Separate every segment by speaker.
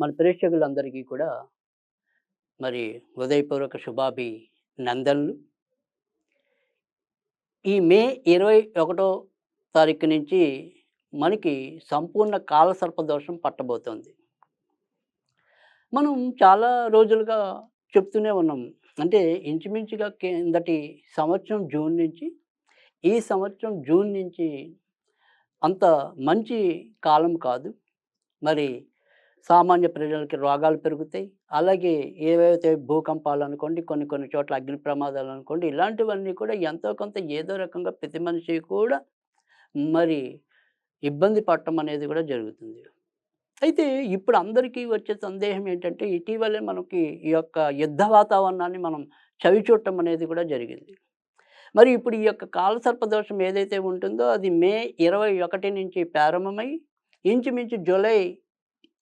Speaker 1: మన ప్రేక్షకులందరికీ కూడా మరి హృదయపూర్వక శుభాభి నందన్లు ఈ మే ఇరవై ఒకటో తారీఖు నుంచి మనకి సంపూర్ణ కాలసర్పదోషం పట్టబోతోంది. మనం చాలా రోజులుగా చెప్తూనే ఉన్నాం. అంటే ఇంచుమించుగా కిందటి సంవత్సరం జూన్ నుంచి ఈ సంవత్సరం జూన్ నుంచి అంత మంచి కాలం కాదు. మరి సామాన్య ప్రజలకి రోగాలు పెరుగుతాయి. అలాగే ఏవైతే భూకంపాలు అనుకోండి కొన్ని కొన్ని చోట్ల అగ్ని ప్రమాదాలు అనుకోండి ఇలాంటివన్నీ కూడా ఎంతో కొంత ఏదో రకంగా ప్రతి మనిషి కూడా మరి ఇబ్బంది పడటం అనేది కూడా జరుగుతుంది. అయితే ఇప్పుడు అందరికీ వచ్చే సందేహం ఏంటంటే ఇటీవలే మనకి ఈ యొక్క యుద్ధ వాతావరణాన్ని మనం చవి చూడటం అనేది కూడా జరిగింది. మరి ఇప్పుడు ఈ యొక్క కాలసర్పదోషం ఏదైతే ఉంటుందో అది మే ఇరవై ఒకటి నుంచి ప్రారంభమై ఇంచుమించు జూలై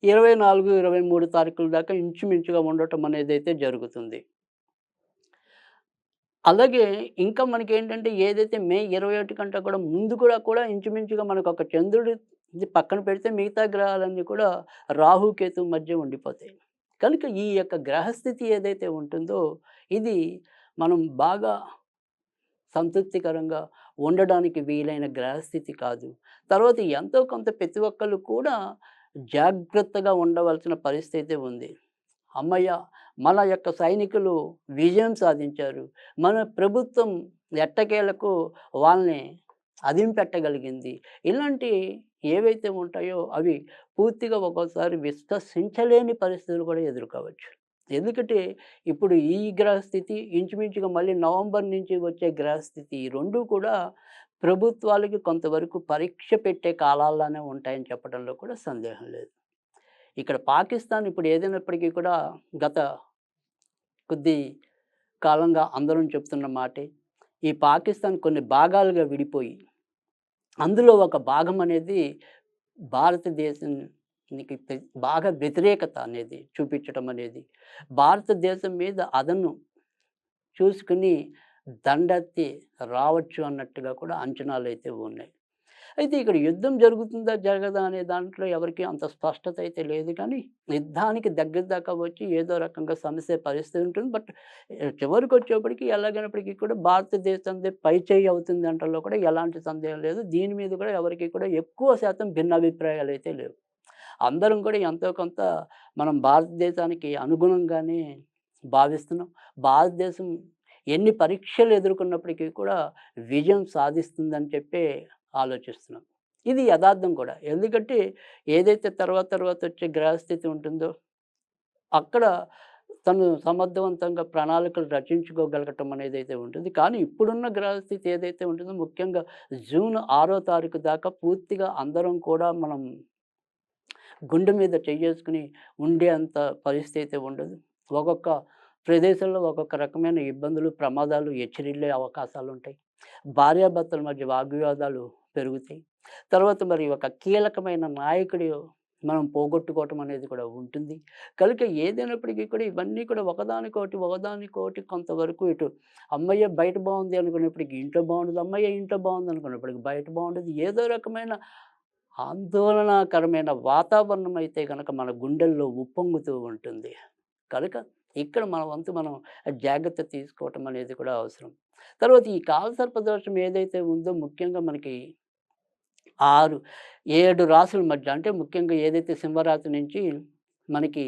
Speaker 1: ఇరవై నాలుగు ఇరవై మూడు తారీఖుల దాకా ఇంచుమించుగా ఉండటం అనేది అయితే జరుగుతుంది. అలాగే ఇంకా మనకి ఏంటంటే ఏదైతే మే ఇరవై ఒకటి కంటే కూడా ముందు కూడా కూడా ఇంచుమించుగా మనకు ఒక చంద్రుడి ఇది పక్కన పెడితే మిగతా గ్రహాలన్నీ కూడా రాహుకేతు మధ్య ఉండిపోతాయి. కనుక ఈ యొక్క గ్రహస్థితి ఏదైతే ఉంటుందో ఇది మనం బాగా సంతృప్తికరంగా ఉండడానికి వీలైన గ్రహస్థితి కాదు. తర్వాత ఎంతో కొంత ప్రతి ఒక్కళ్ళు కూడా జాగ్రత్తగా ఉండవలసిన పరిస్థితి ఉంది. అమ్మయ్య! మన యొక్క సైనికులు విజయం సాధించారు. మన ప్రభుత్వం ఎట్టకేలకు వాళ్ళని అదింపెట్టగలిగింది. ఇలాంటి ఏవైతే ఉంటాయో అవి పూర్తిగా ఒక్కోసారి విశ్వసించలేని పరిస్థితులు కూడా ఎదుర్కోవచ్చు. ఎందుకంటే ఇప్పుడు ఈ గ్రహస్థితి ఇంచుమించుగా మళ్ళీ నవంబర్ నుంచి వచ్చే గ్రహస్థితి ఈ రెండు కూడా ప్రభుత్వాలకి కొంతవరకు పరీక్ష పెట్టే కాలాల్లోనే ఉంటాయని చెప్పడంలో కూడా సందేహం లేదు. ఇక్కడ పాకిస్తాన్ ఇప్పుడు ఏదైనప్పటికీ కూడా గత కొద్ది కాలంగా అందరం చెప్తున్న మాటే ఈ పాకిస్తాన్ కొన్ని భాగాలుగా విడిపోయి అందులో ఒక భాగం అనేది భారతదేశానికి బాగా వ్యతిరేకత అనేది చూపించడం అనేది భారతదేశం మీద అదను చూసుకుని దండెత్తి రావచ్చు అన్నట్టుగా కూడా అంచనాలు అయితే ఉన్నాయి. అయితే ఇక్కడ యుద్ధం జరుగుతుందా జరగదా అనే దాంట్లో ఎవరికి అంత స్పష్టత అయితే లేదు. కానీ యుద్ధానికి దగ్గర దాకా వచ్చి ఏదో రకంగా సమస్య పరిస్థితి ఉంటుంది. బట్ చివరికి వచ్చేప్పటికి ఎలాగైనప్పటికీ కూడా భారతదేశం పై చేయి అవుతుంది అంటలో కూడా ఎలాంటి సందేహం లేదు. దీని మీద కూడా ఎవరికి కూడా ఎక్కువ శాతం భిన్న అభిప్రాయాలు అయితే లేవు. అందరం కూడా ఎంతో కొంత మనం భారతదేశానికి అనుగుణంగానే భావిస్తున్నాం. భారతదేశం ఎన్ని పరీక్షలు ఎదుర్కొన్నప్పటికీ కూడా విజయం సాధిస్తుందని చెప్పి ఆలోచిస్తున్నాం. ఇది యథార్థం కూడా. ఎందుకంటే ఏదైతే తర్వాత తర్వాత వచ్చే గ్రహస్థితి ఉంటుందో అక్కడ తను సమర్థవంతంగా ప్రణాళికలు రచించుకోగలగటం అనేది అయితే ఉంటుంది. కానీ ఇప్పుడున్న గ్రహస్థితి ఏదైతే ఉంటుందో ముఖ్యంగా జూన్ ఆరో తారీఖు దాకా పూర్తిగా అందరం కూడా మనం గుండె మీద చేసుకుని ఉండే అంత పరిస్థితి అయితే ఉండదు. ఒక్కొక్క ప్రదేశంలో ఒక్కొక్క రకమైన ఇబ్బందులు ప్రమాదాలు హెచ్చరిల్లే అవకాశాలు ఉంటాయి భార్యాభర్తల మధ్య వాగ్వివాదాలు పెరుగుతాయి. తర్వాత మరి ఒక కీలకమైన నాయకుడి మనం పోగొట్టుకోవటం అనేది కూడా ఉంటుంది. కనుక ఏదైనప్పటికీ కూడా ఇవన్నీ కూడా ఒకదానికోటి ఒకదానికోటి కొంతవరకు ఇటు అమ్మయ్య బయట బాగుంది అనుకున్నప్పటికీ ఇంట్లో బాగుండదు అమ్మయ్య ఇంట్లో బాగుంది అనుకున్నప్పటికీ బయట బాగుండదు ఏదో రకమైన ఆందోళనకరమైన వాతావరణం అయితే కనుక మన గుండెల్లో ఉప్పొంగుతూ ఉంటుంది. కనుక ఇక్కడ మన వంతు మనం జాగ్రత్త తీసుకోవటం అనేది కూడా అవసరం. తర్వాత ఈ కాలసర్పదోషం ఏదైతే ఉందో ముఖ్యంగా మనకి ఆరు ఏడు రాసుల మధ్య అంటే ముఖ్యంగా ఏదైతే సింహరాశి నుంచి మనకి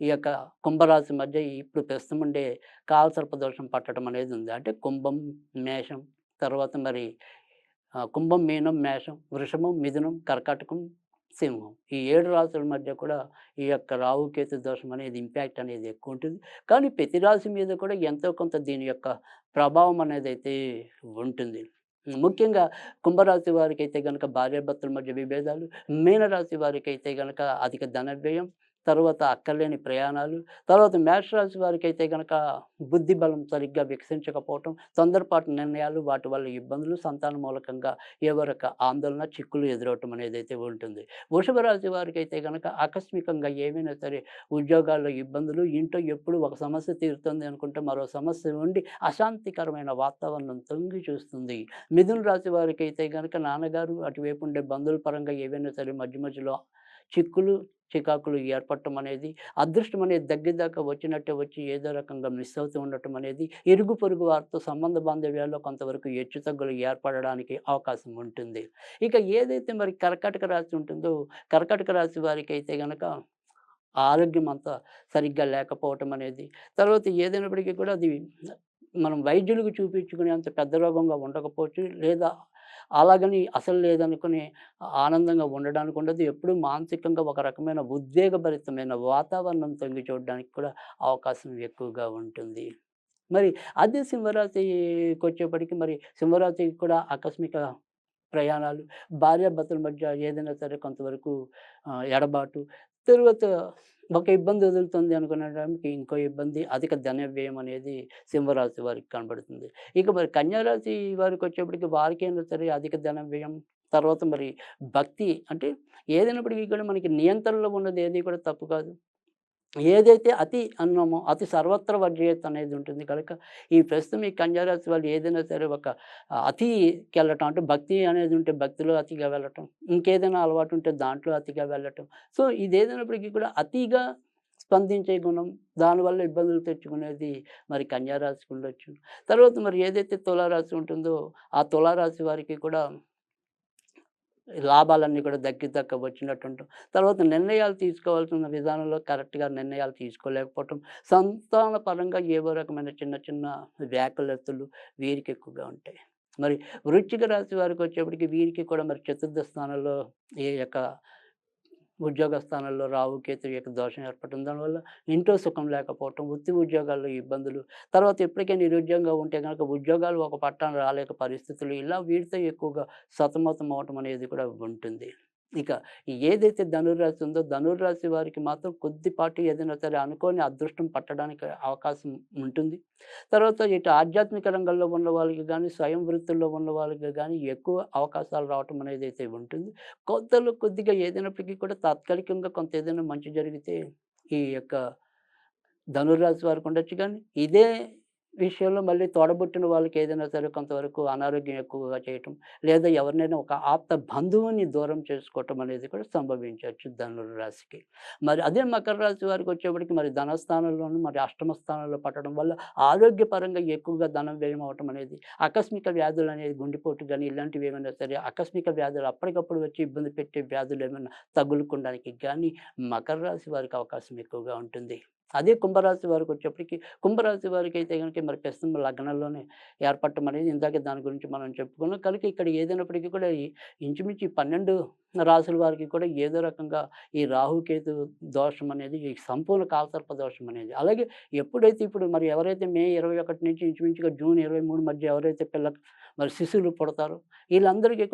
Speaker 1: ఈ యొక్క కుంభరాశి మధ్య ఇప్పుడు ప్రస్తుతం ఉండే కాలసర్పదోషం పట్టడం అనేది ఉంది. అంటే కుంభం మేషం తర్వాత మరి కుంభం మీనం మేషం వృషభం మిథునం కర్కాటకం సింహం. ఈ ఏడు రాసుల మధ్య కూడా ఈ యొక్క రావుకేతు దోషం అనేది ఇంపాక్ట్ అనేది ఎక్కువ ఉంటుంది. కానీ ప్రతి రాశి మీద కూడా ఎంతో కొంత దీని యొక్క ప్రభావం అనేది అయితే ఉంటుంది. ముఖ్యంగా కుంభరాశి వారికి అయితే కనుక భార్యాభర్తల మధ్య విభేదాలు మీనరాశి వారికి అయితే కనుక అధిక ధన వ్యయం తర్వాత అక్కర్లేని ప్రయాణాలు తర్వాత మేషరాశి వారికి అయితే కనుక బుద్ధి బలం సరిగ్గా వికసించకపోవటం తొందరపాటు నిర్ణయాలు వాటి వల్ల ఇబ్బందులు సంతాన మూలకంగా ఎవరొక ఆందోళన చిక్కులు ఎదురవటం అనేది అయితే ఉంటుంది. వృషభ రాశి వారికి అయితే కనుక ఆకస్మికంగా ఏమైనా సరే ఉద్యోగాల్లో ఇబ్బందులు ఇంట్లో ఎప్పుడు ఒక సమస్య తీరుతుంది అనుకుంటే మరో సమస్య ఉండి అశాంతికరమైన వాతావరణం తొంగి చూస్తుంది. మిథున రాశి వారికి అయితే కనుక నాన్నగారు అటువైపు ఉండే బంధువుల పరంగా ఏవైనా సరే మధ్య మధ్యలో చిక్కులు చికాకులు ఏర్పడటం అనేది అదృష్టం అనేది దగ్గర దాకా వచ్చినట్టే వచ్చి ఏదో రకంగా మిస్ అవుతూ ఉండటం అనేది ఇరుగు పొరుగు వారితో సంబంధ బాంధవ్యాల్లో కొంతవరకు హెచ్చుతగ్గులు ఏర్పడడానికి అవకాశం ఉంటుంది. ఇక ఏదైతే మరి కర్కాటక రాశి ఉంటుందో కర్కాటక రాశి వారికి అయితే గనక ఆరోగ్యం అంతా సరిగ్గా లేకపోవటం అనేది తర్వాత ఏదైనప్పటికీ కూడా అది మనం వైద్యులకు చూపించుకునే అంత పెద్ద రోగంగా ఉండకపోవచ్చు. లేదా అలాగని అసలు లేదనుకుని ఆనందంగా ఉండడానికి ఉండదు. ఎప్పుడూ మానసికంగా ఒక రకమైన ఉద్వేగభరితమైన వాతావరణం తొంగి చూడడానికి కూడా అవకాశం ఎక్కువగా ఉంటుంది. మరి అదే సింహరాశికి వచ్చేప్పటికి మరి సింహరాశికి కూడా ఆకస్మిక ప్రయాణాలు భార్యాభర్తల మధ్య ఏదైనా సరే కొంతవరకు ఎడబాటు తర్వాత ఒక ఇబ్బంది వదులుతుంది అనుకునే టైంకి ఇంకో ఇబ్బంది అధిక ధన వ్యయం అనేది సింహరాశి వారికి కనబడుతుంది. ఇక మరి కన్యారాశి వారికి వచ్చేప్పటికి వారికైనా సరే అధిక ధన వ్యయం తర్వాత మరి భక్తి అంటే ఏదైనప్పటికీ కూడా మనకి నియంత్రణలో ఉన్నది ఏది కూడా తప్పు కాదు. ఏదైతే అతి అన్నామో అతి సర్వత్ర వర్జయత్ అనేది ఉంటుంది కనుక ఈ ప్రస్తుతం ఈ కన్యారాశి వాళ్ళు ఏదైనా సరే ఒక అతికి వెళ్ళటం అంటే భక్తి అనేది ఉంటే భక్తిలో అతిగా వెళ్ళటం ఇంకేదైనా అలవాటు ఉంటే దాంట్లో అతిగా వెళ్ళటం. సో ఇది ఏదైనప్పటికీ కూడా అతిగా స్పందించే గుణం దానివల్ల ఇబ్బందులు తెచ్చుకునేది మరి కన్యారాశికి ఉండొచ్చు తర్వాత మరి ఏదైతే తులారాశి ఉంటుందో ఆ తులారాశి వారికి కూడా లాభాలన్నీ కూడా దక్కి దక్క వచ్చినట్టు తర్వాత నిర్ణయాలు తీసుకోవాల్సిన విధానంలో కరెక్ట్గా నిర్ణయాలు తీసుకోలేకపోవటం సంతాన పరంగా ఏవో రకమైన చిన్న చిన్న వ్యాకులతలు వీరికి ఎక్కువగా ఉంటాయి. మరి వృచ్చిక రాశి వారికి వచ్చేప్పటికి వీరికి కూడా మరి చతుర్థ స్థానంలో ఏ యొక్క ఉద్యోగ స్థానంలో రావు కేతు యొక్క దోషం ఏర్పడటం దానివల్ల ఇంట్లో సుఖం లేకపోవటం వృత్తి ఉద్యోగాల్లో ఇబ్బందులు. తర్వాత ఎప్పటికే నిరుద్యోగంగా ఉంటే కనుక ఉద్యోగాలు ఒక పట్టణం రాలేక పరిస్థితులు ఇలా వీటితో ఎక్కువగా సతమతం అవటం అనేది కూడా ఉంటుంది. ఇక ఏదైతే ధనుర్రాశి ఉందో ధనుర్రాశి వారికి మాత్రం కొద్దిపాటి ఏదైనా సరే అనుకోని అదృష్టం పట్టడానికి అవకాశం ఉంటుంది. తర్వాత ఇటు ఆధ్యాత్మిక రంగంలో ఉన్న వాళ్ళకి కానీ స్వయం వృత్తుల్లో ఉన్న వాళ్ళకి కానీ ఎక్కువ అవకాశాలు రావటం అనేది అయితే ఉంటుంది. కొంతలో కొద్దిగా ఏదైనప్పటికీ కూడా తాత్కాలికంగా కొంత ఏదైనా మంచి జరిగితే ఈ యొక్క ధనుర్రాశి వారికి ఉండొచ్చు. కానీ ఇదే విషయంలో మళ్ళీ తోడబుట్టిన వాళ్ళకి ఏదైనా సరే కొంతవరకు అనారోగ్యం ఎక్కువగా చేయటం లేదా ఎవరినైనా ఒక ఆప్త బంధువుని దూరం చేసుకోవటం అనేది కూడా సంభవించవచ్చు ధనుల రాశికి మరి అదే మకర రాశి వారికి వచ్చేప్పటికి మరి ధనస్థానంలోనూ మరి అష్టమ స్థానంలో పట్టడం వల్ల ఆరోగ్యపరంగా ఎక్కువగా ధనం వ్యయం అవటం అనేది ఆకస్మిక వ్యాధులు అనేది గుండెపోటు కానీ ఇలాంటివి ఏమైనా సరే ఆకస్మిక వ్యాధులు అప్పటికప్పుడు వచ్చి ఇబ్బంది పెట్టే వ్యాధులు ఏమైనా తగులుకోవడానికి కానీ మకర రాశి వారికి అవకాశం ఎక్కువగా ఉంటుంది. అదే కుంభరాశి వారికి వచ్చేప్పటికి కుంభరాశి వారికి అయితే కనుక మరి ప్రస్తుతం లగ్నంలోనే ఏర్పడటం అనేది ఇందాక దాని గురించి మనం చెప్పుకున్నాం. కనుక ఇక్కడ ఏదైనప్పటికీ కూడా ఇంచుమించి ఇంచుమించు పన్నెండు రాసుల వారికి కూడా ఏదో రకంగా ఈ రాహుకేతు దోషం అనేది ఈ సంపూర్ణ కాలసర్ప దోషం అనేది. అలాగే ఎప్పుడైతే ఇప్పుడు మరి ఎవరైతే మే ఇరవై ఒకటి నుంచి ఇంచుమించుగా జూన్ ఇరవై మూడు మధ్య ఎవరైతే పిల్ల మరి శిశువులు పుడతారో వీళ్ళందరికీ కూడా